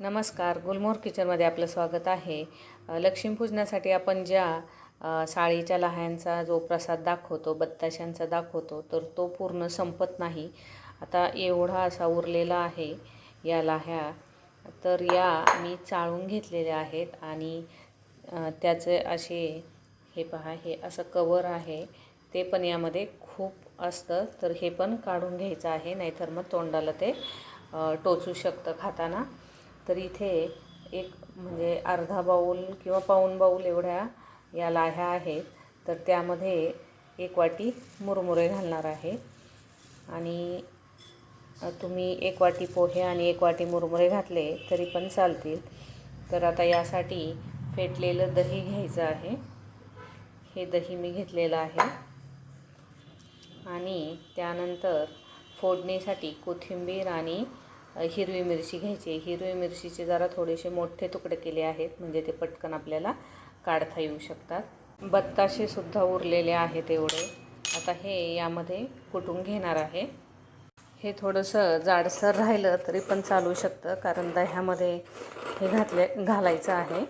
नमस्कार. गुलमोहर किचनमध्ये आपलं स्वागत आहे. लक्ष्मीपूजनासाठी आपण ज्या साळीच्या लहायांचा जो प्रसाद दाखवतो बत्ताशांचा दाखवतो तर तो पूर्ण संपत नाही. आता एवढा असा उरलेला आहे या लाह्या. तर या मी चाळून घेतलेल्या आहेत आणि त्याचे असे हे पहा हे असं कवर आहे. ते पण यामध्ये खूप असतं. तर हे पण काढून घ्यायचं आहे नाहीतर मग तोंडाला ते टोचू शकतं खाताना. तर इथे एक म्हणजे अर्धा बाऊल किंवा पाऊण बाऊल एवढ्या या लाह्या आहेत. तर त्यामध्ये एक वाटी मुरमुरे घालणार आहे. आणि तुम्ही एक वाटी पोहे आणि एक वाटी मुरमुरे घातले तरी पण चालतील. तर आता यासाठी फेटलेलं दही घ्यायचं आहे. हे दही मी घेतलेलं आहे. आणि त्यानंतर फोडणीसाठी कोथिंबीर आणि हिरवी मिरची घ्यायची. हिरवी मिरचीचे जरा थोडेसे मोठे तुकडे केले आहेत म्हणजे ते पटकन आपल्याला काढता येऊ शकतात. बत्ताशेसुद्धा उरलेले आहेत एवढे. आता हे यामध्ये कुटून घेणार आहे. हे थोडंसं जाडसर राहिलं तरी पण चालू शकतं कारण दह्यामध्ये हे घातले घालायचं आहे.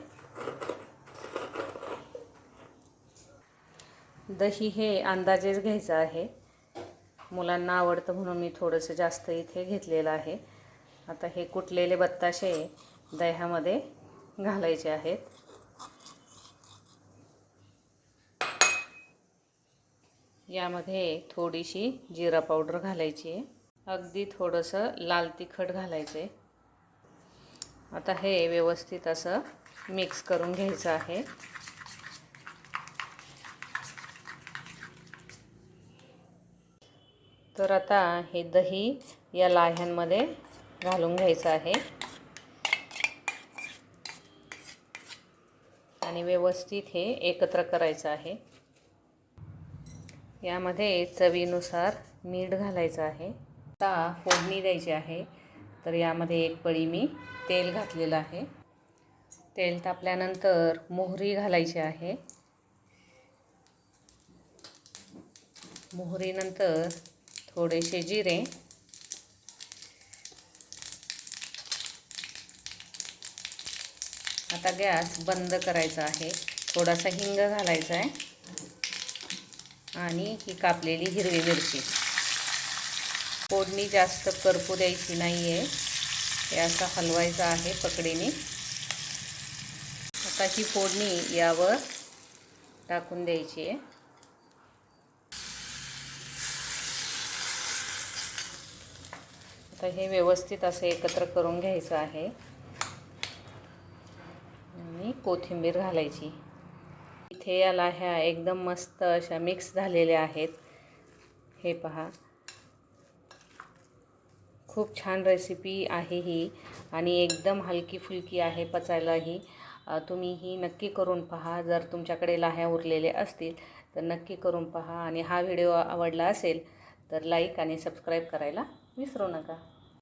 दही हे अंदाजेच घ्यायचं आहे. मुलांना आवडतं म्हणून मी थोडंसं जास्त इथे घेतलेलं आहे. आता हे कुटलेले बत्ताशे दह्यामध्ये घालायचे आहेत. यामध्ये थोडीशी जिरा पावडर घालायची आहे. अगदी थोडंसं लाल तिखट घालायचं. आहे आता हे व्यवस्थित असं मिक्स करून घ्यायचं आहे. तर आता हे दही या लाह्यांमध्ये घालून घ्यायचं आहे. आणि व्यवस्थित हे एकत्र करायचं आहे. यामध्ये चवीनुसार मीठ घालायचं आहे. आता फोडणी द्यायची आहे. तर यामध्ये एक पळी मी तेल घातलेलं आहे. तेल तापल्यानंतर मोहरी घालायची आहे. मोहरीनंतर थोडेसे जिरे आता गॅस बंद करायचा आहे. थोडासा हिंग घालायचा आहे. आणि ही कापलेली हिरवी मिरची. फोडणी जास्त करपू द्यायची नाही आहे हे असं हलवायचं आहे पकडीने. आता ही फोडणी यावर टाकून द्यायची आहे. आता हे व्यवस्थित असं एकत्र करून घ्यायचं आहे. कोथिंबीर घालायची. इथे या लाह्या एकदम मस्त अशा मिक्स झालेल्या आहेत. हे पहा. खूप छान रेसिपी आहे ही आणि एकदम हलकी फुलकी आहे पचायलाही. तुम्ही ही नक्की करून पहा. जर तुमच्याकडे लाह्या उरलेले असतील तर नक्की करून पहा. आणि हा व्हिडिओ आवडला असेल तर लाईक आणि सबस्क्राईब करायला विसरू नका.